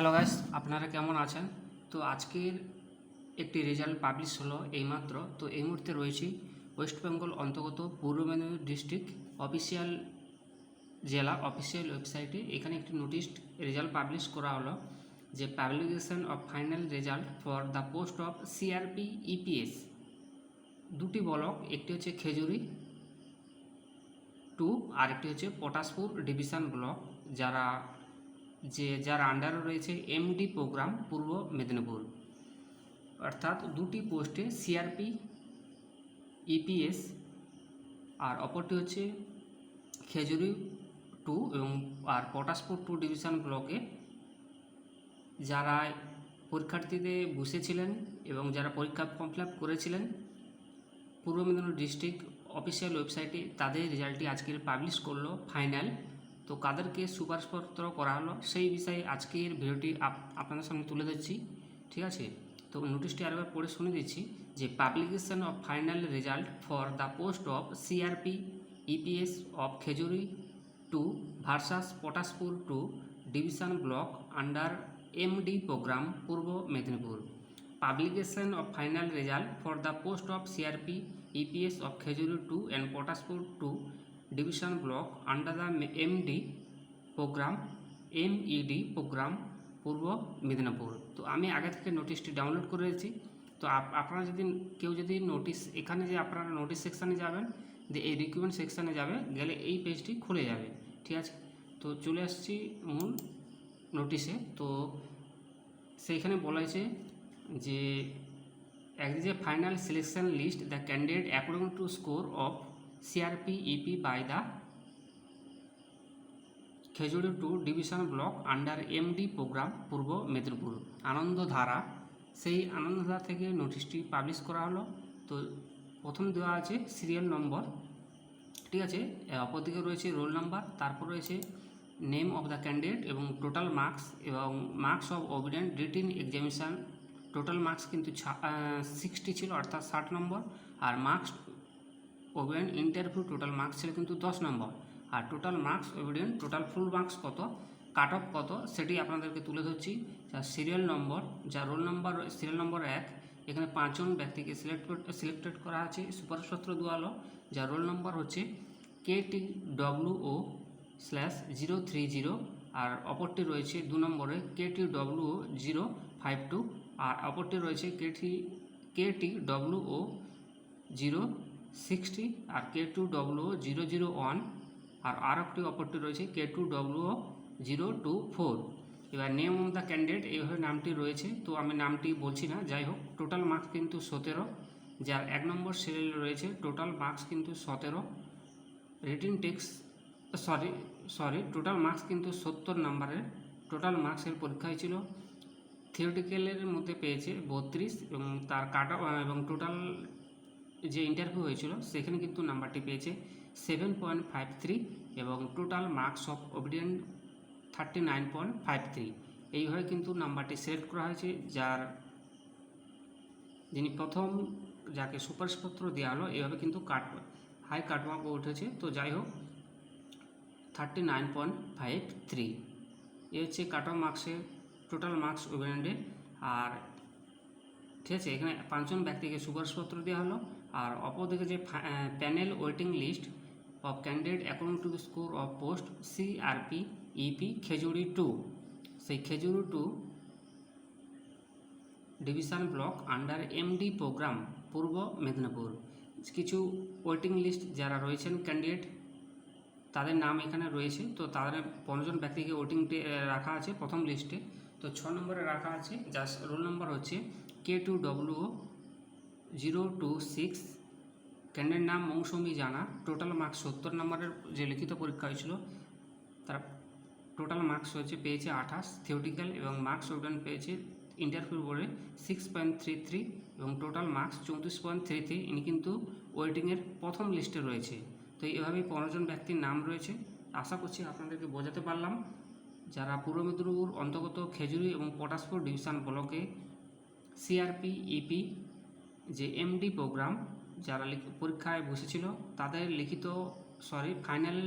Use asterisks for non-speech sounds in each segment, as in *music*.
Hello guys আপনারা কেমন আছেন? তো আজকের একটি রেজাল্ট পাবলিশ হলো এইমাত্র। তো এই মুহূর্তে রয়েছি ওয়েস্ট বেঙ্গল অন্তর্গত পূর্ব মেদিনীপুর ডিস্ট্রিক্ট অফিসিয়াল জেলা অফিসিয়াল ওয়েবসাইটে এখানে একটি নোটিশ রেজাল্ট পাবলিশ করা হলো যে publication of final result for the post of CRP EPS দুটি ব্লক একটি হচ্ছে খেজুরি টু আরেকটি হচ্ছে পটাশপুর ডিভিশন ব্লক যারা যে যার আন্ডারে রয়েছে এমডি প্রোগ্রাম পূর্ব মেদিনীপুর। অর্থাৎ দুটি পোস্টে সিআরপি ইপিএস আর অপরটি হচ্ছে খেজুরি টু এবং আর পটাশপুর টু ডিভিশন ব্লকে যারা পরীক্ষার্থীদের বসেছিলেন এবং যারা পরীক্ষা ফর্ম ফিল করেছিলেন, পূর্ব মেদিনীপুর ডিস্ট্রিক্ট অফিসিয়াল ওয়েবসাইটে তাদের রেজাল্টটি আজকের পাবলিশ করল ফাইনাল তো কাদেরকে সুপারিশপত্র করা হলো, সেই বিষয়ে আজকের ভিডিওটি আপ- আপনাদের সামনে তুলে দিচ্ছি ঠিক আছে? তো নোটিশটি আরেকবার পড়ে শুনে দিচ্ছি যে publication of final result for the post of CRP EPS of Khejuri two versus Patashpur two division block under MD program Purba Medinipur. Publication of final result for the post of CRP EPS of Khejuri two and Patashpur two division block under the MD program MED program পূর্ব মেদিনীপুর। তো আমি আগে থেকে নোটিশটি download করে রেখেছি। তো up- আপনারা যদি কেউ যদি নোটিশ এখানে যে আপনারা নোটিশ সেকশানে যাবেন, যে এই রিকুইমেন্ট সেকশানে যাবে, গেলে এই পেজটি খুলে যাবে। ঠিক আছে? তো চলে আসছি মূল নোটিশে তো সেইখানে বলা হয়েছে যে, এক যে final selection list the candidate according to score of CRP EP by the Khejuri two division block under MD program পূর্ব মেদিনীপুর আনন্দধারা সেই আনন্দধারা থেকে নোটিশটি পাবলিশ করা হলো। তো প্রথম দেওয়া আছে সিরিয়াল নম্বর ঠিক আছে? অপরদিকে রয়েছে রোল নাম্বার তারপর রয়েছে নেম অফ দ্য ক্যান্ডিডেট এবং টোটাল মার্কস এবং marks of obtained written examination total marks কিন্তু সিক্সটি ছিল, অর্থাৎ ষাট নম্বর আর মার্কস ওভেন ইন্টারভিউ টোটাল মার্কস ছিল কিন্তু দশ নম্বর। আর total marks obtained total full marks কত কাট অফ কত, সেটি আপনাদেরকে তুলে ধরছি। যার সিরিয়াল নম্বর যা রোল নম্বর সিরিয়াল নম্বর এক, এখানে পাঁচজন ব্যক্তিকে সিলেক্ট সিলেক্টেড করা আছে সুপারিশপত্র দেওয়া হলো যার রোল নম্বর হচ্ছে K T W O slash zero three zero আর অপরটি রয়েছে দু নম্বরে K T W O zero five two আর অপরটি রয়েছে K T K T W O zero sixty আর K two W zero zero one আর আর একটি অপরটি রয়েছে K two W zero two four এবার নেম অফ দ্য ক্যান্ডিডেট এইভাবে নামটি রয়েছে, তো আমি নামটি বলছি না, যাই হোক টোটাল মার্কস কিন্তু সতেরো, যার এক নম্বর সিরিয়াল রয়েছে টোটাল মার্কস কিন্তু সতেরো রিটিন টেক্স সরি সরি টোটাল মার্কস কিন্তু সত্তর নাম্বারের টোটাল মার্কসের পরীক্ষা হয়েছিল থিওরিটিক্যালের মধ্যে পেয়েছে বত্রিশ, এবং তার কাট এবং টোটাল যে ইন্টারভিউ হয়েছিল, সেখানে কিন্তু নাম্বারটি পেয়েছে সেভেন পয়েন্ট ফাইভ থ্রি এবং total marks of obtained thirty nine point five three এইভাবে কিন্তু নাম্বারটি সিলেক্ট করা হয়েছে, যার যিনি প্রথম যাকে সুপারিশপত্র দেওয়া হলো, এইভাবে কিন্তু কাট হাই কাটমার্ক উঠেছে। তো যাই হোক thirty nine point five three এ হচ্ছে কাট অফ মার্কসের টোটাল মার্কস ওভেন্ডে আর ঠিক আছে? এখানে পাঁচজন ব্যক্তিকে সুপারিশপত্র দেওয়া হলো। আর অপরদিকে যে panel waiting list of candidate according to the score of post CRP EP Khejuri two সেই Khejuri two division block under MD program Purba Medinipur. কিছু ওয়েটিং লিস্ট যারা রয়েছেন ক্যান্ডিডেট তাদের নাম এখানে রয়েছে। তো তাদের পনেরোজন ব্যক্তিকে ওয়েটিং রাখা আছে প্রথম লিস্টে তো ছ নম্বরে রাখা আছে। যার রোল নম্বর হচ্ছে K two W zero two six candidate নাম মৌসুমি জানা। টোটাল মার্কস সত্তর নম্বরের যে লিখিত পরীক্ষা হয়েছিল, তার টোটাল মার্কস হচ্ছে পেয়েছে আঠাশ। থিওটিক্যাল এবং মার্কস ওভেন পেয়েছে ইন্টারভিউ বোর্ডে সিক্স পয়েন্ট থ্রি থ্রি এবং টোটাল মার্কস চৌত্রিশ পয়েন্ট থ্রি থ্রি ইনি কিন্তু ওয়েটিংয়ের প্রথম লিস্টে রয়েছে। তো এভাবেই পনেরোজন ব্যক্তির নাম রয়েছে। আশা করছি আপনাদেরকে বোঝাতে পারলাম। যারা পূর্ব মেদিনীপুর অন্তর্গত খেজুরি এবং পটাশপুর ডিভিশন ব্লকে সিআরপি ইপি যে এমডি প্রোগ্রাম যারা পরীক্ষায় বসেছিল, তাদের লিখিত সরি ফাইনাল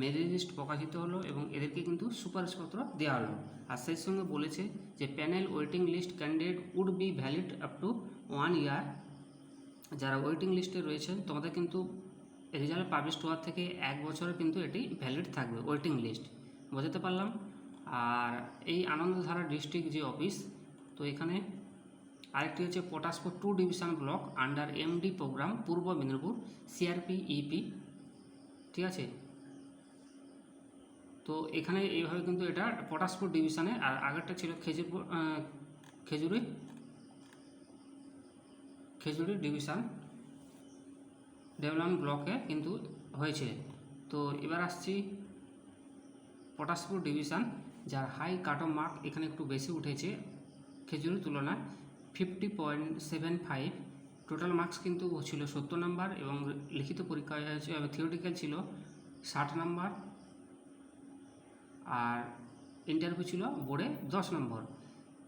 মেরিট লিস্ট প্রকাশিত হলো এবং এদেরকে কিন্তু সুপারিশপত্র দেওয়া হলো। আর সেই সঙ্গে বলেছে যে panel waiting list candidate would be valid up to one year যারা ওয়েটিং লিস্টে রয়েছেন, তোমাদের কিন্তু রেজাল্ট পাবলিশ হওয়ার থেকে এক বছরে কিন্তু এটি ভ্যালিড থাকবে ওয়েটিং লিস্ট বোঝাতে পারলাম? আর এই আনন্দধারা ডিস্ট্রিক্ট যে অফিস তো এখানে আরেকটি হচ্ছে Patashpur two division block under MD program পূর্ব মেদিনীপুর সিআরপি ইপি ঠিক আছে? তো এখানে এইভাবে কিন্তু এটা পটাশপুর ডিভিশনে আর আগেরটা ছিল খেজুরপুর খেজুরি খেজুরি ডিভিশন ডেভেলপমেন্ট ব্লকে কিন্তু হয়েছে। তো এবার আসছি পটাশপুর ডিভিশন যার হাই কাট অফ মার্ক এখানে একটু বেশি উঠেছে খেজুরির তুলনায়। Fifty point seven five. Total marks কিন্তু ছিল সত্তর নাম্বার এবং লিখিত পরীক্ষায় থিওরিটিক্যাল ছিল ষাট নাম্বার আর ইন্টারভিউ ছিল বোর্ডে দশ নম্বর।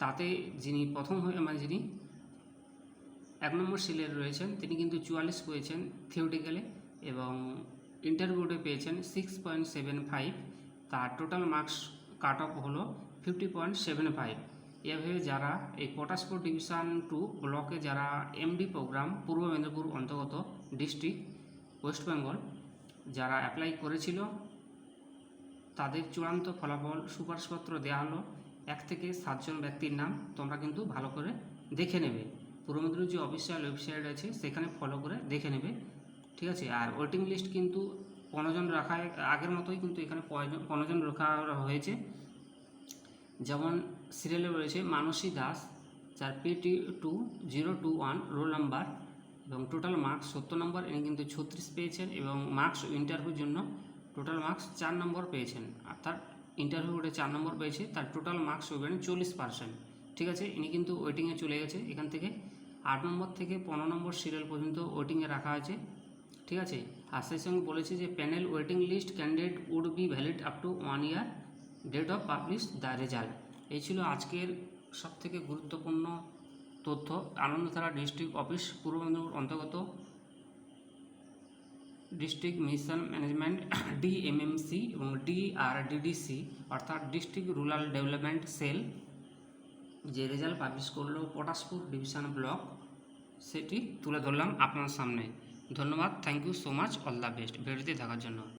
তাতে যিনি প্রথম হয়ে মানে যিনি এক নম্বর সিলের রয়েছেন, তিনি কিন্তু চুয়াল্লিশ পেয়েছেন থিওরিটিক্যালে এবং ইন্টারভিউতে পেয়েছেন সিক্স পয়েন্ট সেভেন ফাইভ তার টোটাল মার্কস কাট অফ হলো ফিফটি পয়েন্ট সেভেন ফাইভ এভাবে যারা এই পটাশপুর ডিভিশন টু ব্লকে যারা এমডি প্রোগ্রাম পূর্ব মেদিনীপুর অন্তর্গত ডিস্ট্রিক্ট ওয়েস্ট বেঙ্গল যারা অ্যাপ্লাই করেছিল, তাদের চূড়ান্ত ফলাফল সুপারিশপত্র দেওয়া হলো। এক থেকে সাতজন ব্যক্তির নাম তোমরা কিন্তু ভালো করে দেখে নেবে। পূর্ব মেদিনীপুর যে অফিসিয়াল ওয়েবসাইট আছে, সেখানে ফলো করে দেখে নেবে। ঠিক আছে? আর ওয়েটিং লিস্ট কিন্তু পনেরো জন রাখা আগের মতোই কিন্তু এখানে পনেরো- জন রাখা হয়েছে। যেমন সিরিয়ালে রয়েছে, মানসী দাস যার PT two zero two one roll number এবং টোটাল মার্কস সত্তর নম্বর ইনি কিন্তু ছত্রিশ পেয়েছেন এবং মার্কস ইন্টারভিউর জন্য টোটাল মার্কস চার নম্বর পেয়েছেন। অর্থাৎ ইন্টারভিউ ওটা চার নম্বর পেয়েছে, তার টোটাল মার্কস হবেন চল্লিশ পার্সেন্ট ঠিক আছে? ইনি কিন্তু ওয়েটিংয়ে চলে গেছে এখান থেকে। আট নম্বর থেকে পনেরো নম্বর সিরিয়াল পর্যন্ত ওয়েটিংয়ে রাখা আছে। ঠিক আছে? আর সেই সঙ্গে বলেছে যে panel waiting list candidate would be valid up to one year date of publish the result এই ছিল আজকের সবথেকে গুরুত্বপূর্ণ তথ্য। আনন্দধারা ডিস্ট্রিক্ট অফিস, পূর্ব মেদিনীপুর অন্তর্গত ডিস্ট্রিক্ট মিশন ম্যানেজমেন্ট, *clears throat* ডিএমএমসি এবং ডিআরডিডিসি, অর্থাৎ ডিস্ট্রিক্ট রুরাল ডেভেলপমেন্ট সেল, যে রেজাল্ট পাবলিশ করল পটাশপুর ডিভিশন ব্লক, সেটি তুলে ধরলাম আপনার সামনে। ধন্যবাদ, thank you so much, all the best. ভিডিওতে থাকার জন্য।